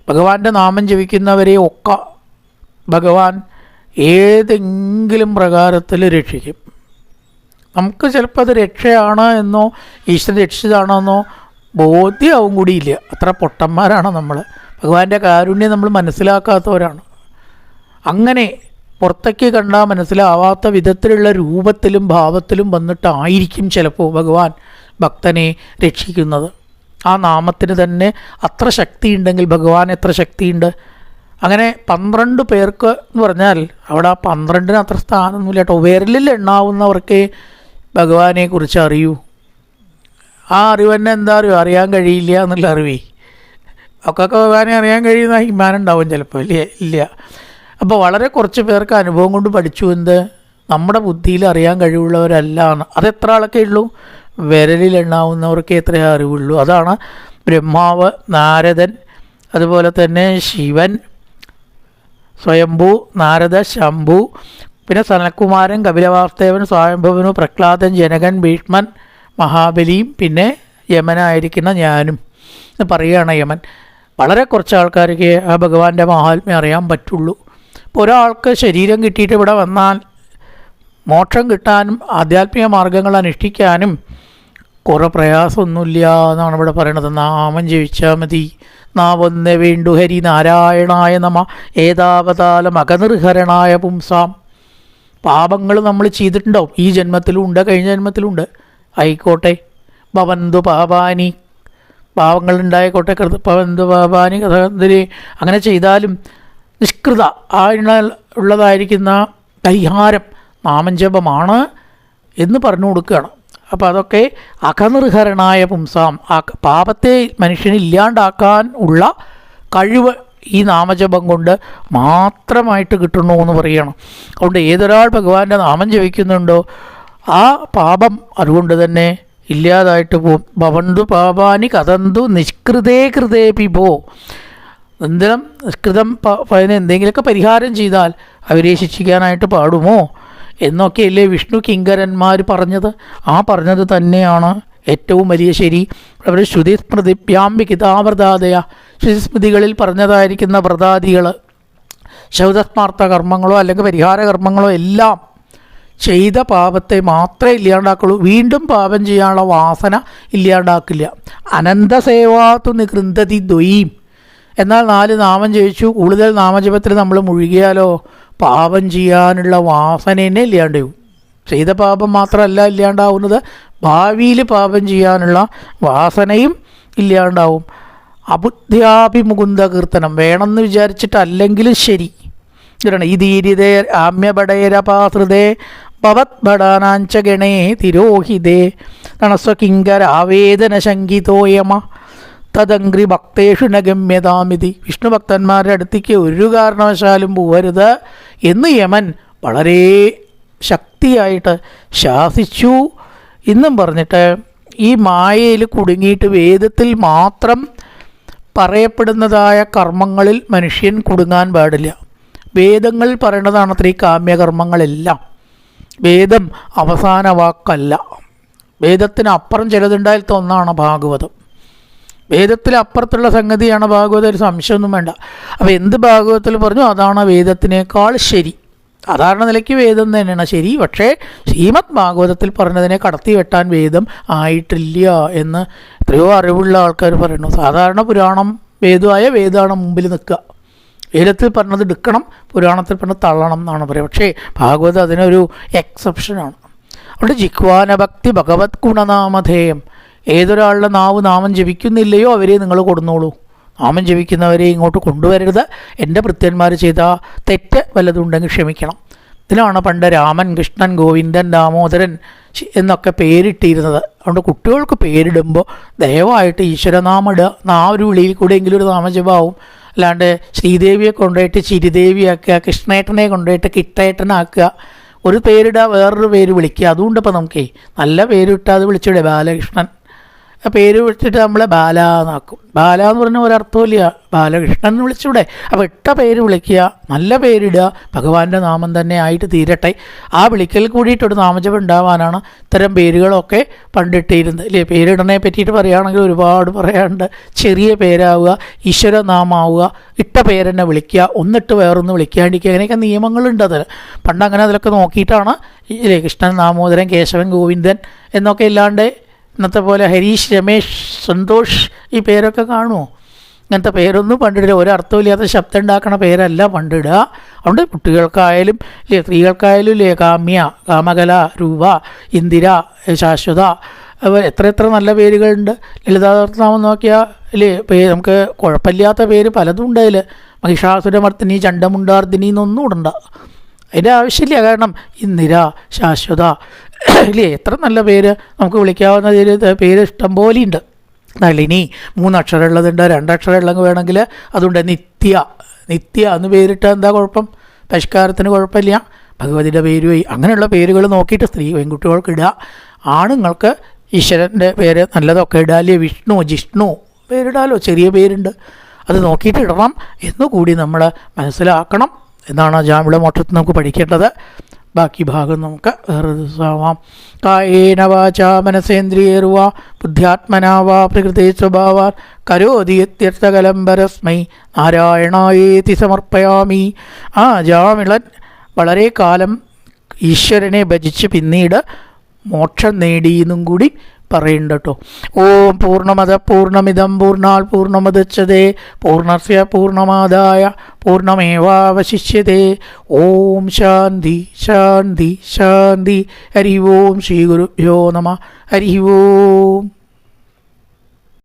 ഭഗവാന്റെ നാമം ജപിക്കുന്നവരെ ഒക്കെ ഭഗവാൻ ഏതെങ്കിലും പ്രകാരത്തിൽ രക്ഷിക്കും. നമുക്ക് ചിലപ്പോൾ അത് രക്ഷയാണ് എന്നോ ഈശ്വരൻ രക്ഷിതാണോ എന്നോ ബോധ്യമാവും കൂടിയില്ല. അത്ര പൊട്ടന്മാരാണ് നമ്മൾ ഭഗവാന്റെ കാരുണ്യം നമ്മൾ മനസ്സിലാക്കാത്തവരാണ്. അങ്ങനെ പുറത്തേക്ക് കണ്ടാൽ മനസ്സിലാവാത്ത വിധത്തിലുള്ള രൂപത്തിലും ഭാവത്തിലും വന്നിട്ടായിരിക്കും ചിലപ്പോൾ ഭഗവാൻ ഭക്തനെ രക്ഷിക്കുന്നത്. ആ നാമത്തിന് തന്നെ അത്ര ശക്തിയുണ്ടെങ്കിൽ ഭഗവാൻ എത്ര ശക്തിയുണ്ട്? അങ്ങനെ പന്ത്രണ്ട് പേർക്ക് എന്ന് പറഞ്ഞാൽ അവിടെ ആ പന്ത്രണ്ടിന് അത്ര സ്ഥാനമൊന്നുമില്ല കേട്ടോ. വിരലിൽ എണ്ണാവുന്നവർക്കേ ഭഗവാനെ കുറിച്ച് അറിയൂ. ആ അറിവ് തന്നെ എന്താ അറിയോ? അറിയാൻ കഴിയില്ല എന്നുള്ള അറിവേ. ഒക്കെ ഭഗവാനെ അറിയാൻ കഴിയുന്ന അഭിമാനം ഉണ്ടാവും ചിലപ്പോൾ ഇല്ല ഇല്ല. അപ്പോൾ വളരെ കുറച്ച് പേർക്ക് അനുഭവം കൊണ്ട് പഠിച്ചു എന്ത്? നമ്മുടെ ബുദ്ധിയിൽ അറിയാൻ കഴിവുള്ളവരല്ല എത്ര ആളൊക്കെ ഉള്ളൂ? വിരലിൽ എണ്ണാവുന്നവർക്ക് എത്രയേ അറിവുള്ളൂ. അതാണ് ബ്രഹ്മാവ് നാരദൻ അതുപോലെ തന്നെ ശിവൻ സ്വയംഭൂ നാരദ ശംഭു പിന്നെ സനൽകുമാരൻ കപിലവാസ്തവൻ സ്വയംഭവനു പ്രഹ്ലാദൻ ജനകൻ ഭീഷ്മൻ മഹാബലിയും പിന്നെ യമനായിരിക്കുന്ന ഞാനും. എന്ന് പറയുകയാണ് യമൻ. വളരെ കുറച്ച് ആൾക്കാർക്ക് ആ ഭഗവാന്റെ മഹാത്മ്യം അറിയാൻ പറ്റുള്ളൂ. ഇപ്പോൾ ഒരാൾക്ക് ശരീരം കിട്ടിയിട്ട് ഇവിടെ വന്നാൽ മോക്ഷം കിട്ടാനും ആധ്യാത്മിക മാർഗങ്ങൾ അനുഷ്ഠിക്കാനും കുറേ പ്രയാസമൊന്നുമില്ല എന്നാണ് ഇവിടെ പറയണത്. നാമം ജപിച്ചാൽ മതി. നാവൊന്നേ വേണ്ടു ഹരി നാരായണായ നമ. ഏതാവതാലം അകനിർഹരണായ പുംസാം. പാപങ്ങൾ നമ്മൾ ചെയ്തിട്ടുണ്ടാവും. ഈ ജന്മത്തിലും ഉണ്ട് കഴിഞ്ഞ ജന്മത്തിലും ഉണ്ട് ആയിക്കോട്ടെ. ഭവന്തു പാപാനി. പാവങ്ങൾ ഉണ്ടായിക്കോട്ടെ കൃത ഭവന്തു പാപാനി കഥകന്ധരി അങ്ങനെ ചെയ്താലും നിഷ്കൃത. ആ ഉള്ളതായിരിക്കുന്ന പരിഹാരം നാമജപമാണ് എന്ന് പറഞ്ഞു കൊടുക്കുകയാണ്. അപ്പോൾ അതൊക്കെ അകനിർഹരണായ പുംസാം. ആ പാപത്തെ മനുഷ്യനെ ഇല്ലാണ്ടാക്കാൻ ഉള്ള കഴിവ് ഈ നാമജപം കൊണ്ട് മാത്രമായിട്ട് കിട്ടുന്നു എന്ന് പറയണം. അതുകൊണ്ട് ഏതൊരാൾ ഭഗവാന്റെ നാമം ജപിക്കുന്നുണ്ടോ ആ പാപം അതുകൊണ്ട് തന്നെ ഇല്ലാതായിട്ട് പോവും. ഭവന്തു പാപാനി കഥന്തു നിഷ്കൃതേ കൃതേ പിബോ എന്തിനും നിഷ്കൃതം പ- അതിന് എന്തെങ്കിലുമൊക്കെ പരിഹാരം ചെയ്താൽ അവരെ ശിക്ഷിക്കാനായിട്ട് പാടുമോ? എന്നൊക്കെയല്ലേ വിഷ്ണു കിങ്കരന്മാർ പറഞ്ഞത്. ആ പറഞ്ഞത് തന്നെയാണ് ഏറ്റവും വലിയ ശരി. അവർ ശ്രുതി സ്മൃതിഭ്യാം വിഹിതാവ്രതാദയ ശ്രുതിസ്മൃതികളിൽ പറഞ്ഞതായിരിക്കുന്ന വ്രതാദികൾ ശൗതസ്മാർത്ഥ കർമ്മങ്ങളോ അല്ലെങ്കിൽ പരിഹാര കർമ്മങ്ങളോ എല്ലാം ചെയ്ത പാപത്തെ മാത്രമേ ഇല്ലാണ്ടാക്കുള്ളൂ. വീണ്ടും പാപം ചെയ്യാനുള്ള വാസന ഇല്ലാണ്ടാക്കില്ല. അനന്തസേവാത്തു നികൃന്തതി ദ്വയീം എന്നാൽ നാല് നാമം ജയിച്ചു കൂടുതൽ നാമജപത്തിൽ നമ്മൾ മുഴുകിയാലോ പാപം ചെയ്യാനുള്ള വാസന തന്നെ ഇല്ലാണ്ടാവും ചെയ്ത പാപം മാത്രമല്ല ഇല്ലാണ്ടാവുന്നത്. ഭാവിയിൽ പാപം ചെയ്യാനുള്ള വാസനയും ഇല്ലാണ്ടാവും. അബുദ്ധ്യാഭിമുകുന്ദ കീർത്തനം വേണമെന്ന് വിചാരിച്ചിട്ടല്ലെങ്കിലും ശരി. ഇതാണ് ഈ ധീരിതേ ആമ്യപടയരപാസൃതേ ഭവത് ഭടാനാഞ്ച ഗണേ തിരോഹിതേ. തണസ്വകിങ്കരാവേദന ശങ്കിതോയമ തദംഗ്രി ഭക്തേഷു നഗമ്യതാമിതി ഗമ്യതാമിതി. വിഷ്ണു ഭക്തന്മാരുടെ അടുത്തേക്ക് ഒരു കാരണവശാലും പോകരുത് എന്ന് യമൻ വളരെ ശക്തിയായിട്ട് ശാസിച്ചു. എന്നും പറഞ്ഞിട്ട് ഈ മായയിൽ കുടുങ്ങിയിട്ട് വേദത്തിൽ മാത്രം പറയപ്പെടുന്നതായ കർമ്മങ്ങളിൽ മനുഷ്യൻ കുടുങ്ങാൻ പാടില്ല. വേദങ്ങൾ പറയുന്നതാണ് അത്ര ഈ കാമ്യകർമ്മങ്ങളെല്ലാം. വേദം അവസാന വാക്കല്ല. വേദത്തിന് അപ്പുറം ചിലതുണ്ടായാലത്തെ ഒന്നാണ് ഭാഗവതം. വേദത്തിൽ അപ്പുറത്തുള്ള സംഗതിയാണ് ഭാഗവതം ഒരു സംശയമൊന്നും വേണ്ട. അപ്പോൾ എന്ത് ഭാഗവതത്തിൽ പറഞ്ഞു? അതാണ് വേദത്തിനേക്കാൾ ശരി. സാധാരണ നിലയ്ക്ക് വേദം തന്നെയാണ് ശരി. പക്ഷേ ശ്രീമദ് ഭാഗവതത്തിൽ പറഞ്ഞതിനെ കടത്തി വെട്ടാൻ വേദം ആയിട്ടില്ല എന്ന് എത്രയോ അറിവുള്ള ആൾക്കാർ പറയുന്നു. സാധാരണ പുരാണം വേദമായ വേദമാണ് മുമ്പിൽ നിൽക്കുക. വേദത്തിൽ പറഞ്ഞത് എടുക്കണം പുരാണത്തിൽ പറഞ്ഞത് തള്ളണം എന്നാണ് പറയുക. പക്ഷേ ഭാഗവത് അതിനൊരു എക്സെപ്ഷനാണ് അതുകൊണ്ട് ജിഹ്വാന ഭക്തി ഭഗവത് ഗുണനാമധേയം. ഏതൊരാളുടെ നാവ് നാമം ജപിക്കുന്നില്ലയോ അവരെ നിങ്ങൾ കൊടുന്നോളൂ. നാമം ജപിക്കുന്നവരെ ഇങ്ങോട്ട് കൊണ്ടുവരരുത്. എന്റെ ഭൃത്യന്മാർ ചെയ്ത തെറ്റ് വല്ലതുണ്ടെങ്കിൽ ക്ഷമിക്കണം. ഇതിനാണ് പണ്ട് രാമൻ കൃഷ്ണൻ ഗോവിന്ദൻ ദാമോദരൻ എന്നൊക്കെ പേരിട്ടിരുന്നത്. അതുകൊണ്ട് കുട്ടികൾക്ക് പേരിടുമ്പോൾ ദയവായിട്ട് ഈശ്വരനാമം ഇടുക. ആ ഒരു വിളിയിൽ കൂടെയെങ്കിലും ഒരു നാമജപാവും അല്ലാണ്ട് ശ്രീദേവിയെ കൊണ്ടുപോയിട്ട് ചിരിദേവിയാക്കുക കൃഷ്ണേട്ടനെ കൊണ്ടുപോയിട്ട് കിട്ടേട്ടനാക്കുക ഒരു പേരിടുക വേറൊരു പേര് വിളിക്കുക. അതുകൊണ്ടിപ്പോൾ നമുക്കേ നല്ല പേരിട്ടാൽ അത് വിളിച്ചിടെ ബാലകൃഷ്ണൻ. ആ പേര് വിളിച്ചിട്ട് നമ്മളെ ബാല എന്നാക്കും. ബാല എന്ന് പറഞ്ഞ ഒരർത്ഥമില്ല ബാലകൃഷ്ണൻ എന്ന് വിളിച്ചൂടെ. അപ്പോൾ ഇട്ട പേര് വിളിക്കുക നല്ല പേരിടുക ഭഗവാന്റെ നാമം തന്നെ ആയിട്ട് തീരട്ടെ. ആ വിളിക്കൽ കൂടിയിട്ടൊരു നാമജപം ഉണ്ടാവാനാണ് ഇത്തരം പേരുകളൊക്കെ പണ്ടിട്ടിരുന്നത്. അല്ലേ പേരിടണേ പറ്റിയിട്ട് പറയുകയാണെങ്കിൽ ഒരുപാട് പറയാനുണ്ട്. ചെറിയ പേരാവുക ഈശ്വരനാമാവുക ഇട്ട പേരെന്നെ വിളിക്കുക ഒന്നിട്ട് വേറൊന്ന് വിളിക്കാണ്ടിരിക്കുക. അങ്ങനെയൊക്കെ നിയമങ്ങളുണ്ട് അതിൽ. പണ്ട് അങ്ങനെ അതിലൊക്കെ നോക്കിയിട്ടാണ് ഈ കൃഷ്ണൻ നാമോദരൻ കേശവൻ ഗോവിന്ദൻ എന്നൊക്കെ ഇല്ലാണ്ട് ഇന്നത്തെ പോലെ ഹരീഷ് രമേഷ് സന്തോഷ് ഈ പേരൊക്കെ കാണുമോ? ഇങ്ങനത്തെ പേരൊന്നും പണ്ടിടില്ല. ഒരർത്ഥമില്ലാത്ത ശബ്ദം ഉണ്ടാക്കണ പേരല്ല പണ്ടിടുക. അതുകൊണ്ട് കുട്ടികൾക്കായാലും ഇല്ലേ സ്ത്രീകൾക്കായാലും ഇല്ലേ കാമ്യ കാമകല രൂപ ഇന്ദിര ശാശ്വത എത്ര എത്ര നല്ല പേരുകളുണ്ട്. ലളിതാർത്ഥനാമം നോക്കിയാൽ ഇല്ലേ നമുക്ക് കുഴപ്പമില്ലാത്ത പേര് പലതും ഉണ്ട് അതിൽ മഹിഷാസുരമർത്തിനി ചണ്ടമുണ്ടാർദിനി എന്നൊന്നും ഇടണ്ട. അതിന്റെ ആവശ്യമില്ല. കാരണം ഇന്ദിര ശാശ്വത ഇല്ലേ എത്ര നല്ല പേര് നമുക്ക് വിളിക്കാവുന്ന പേര് ഇഷ്ടം ഉണ്ട് നളിനി മൂന്നക്ഷരം ഉള്ളതുണ്ട് രണ്ടക്ഷരം ഉള്ളത് വേണമെങ്കിൽ അതുകൊണ്ട് നിത്യ. നിത്യ എന്ന് പേരിട്ട് എന്താ കുഴപ്പം? പരിഷ്കാരത്തിന് കുഴപ്പമില്ല. ഭഗവതിയുടെ പേരുമായി അങ്ങനെയുള്ള പേരുകൾ നോക്കിയിട്ട് സ്ത്രീ പെൺകുട്ടികൾക്ക് ഇടുക. ആണുങ്ങൾക്ക് ഈശ്വരന്റെ പേര് നല്ലതൊക്കെ ഇടാലേ വിഷ്ണു ജിഷ്ണു പേരിടാലോ? ചെറിയ പേരുണ്ട്. അത് നോക്കിയിട്ട് ഇടണം. എന്നുകൂടി നമ്മൾ മനസ്സിലാക്കണം. എന്നാണ് ജാമിള മോട്ടത്തിൽ നമുക്ക് പഠിക്കേണ്ടത്. ബാക്കി ഭാഗം നമുക്ക് ദിവസമാവാം. കായേന വാച മനസേന്ദ്രിയേർവ ബുദ്ധ്യാത്മനാവാ പ്രകൃതി സ്വഭാവാ കരോതി യത്യർത്ഥകലം പരസ്മൈ നാരായണായേതി സമർപ്പയാമി. ആ ജാമിളൻ വളരെ കാലം ഈശ്വരനെ ഭജിച്ച് പിന്നീട് മോക്ഷം നേടിയെന്നും കൂടി പറയുന്നുണ്ട് കേട്ടോ. ഓം പൂർണമത പൂർണമിതം പൂർണാൽ പൂർണമതച്ചതേ പൂർണസ്യ പൂർണമാദായ പൂർണമേവാവശിഷ്യതേ ഓം ശാന്തി ശാന്തി ശാന്തി. ഹരി ഓം ശ്രീ ഗുരുഭ്യോ നമ. ഹരി ഓം.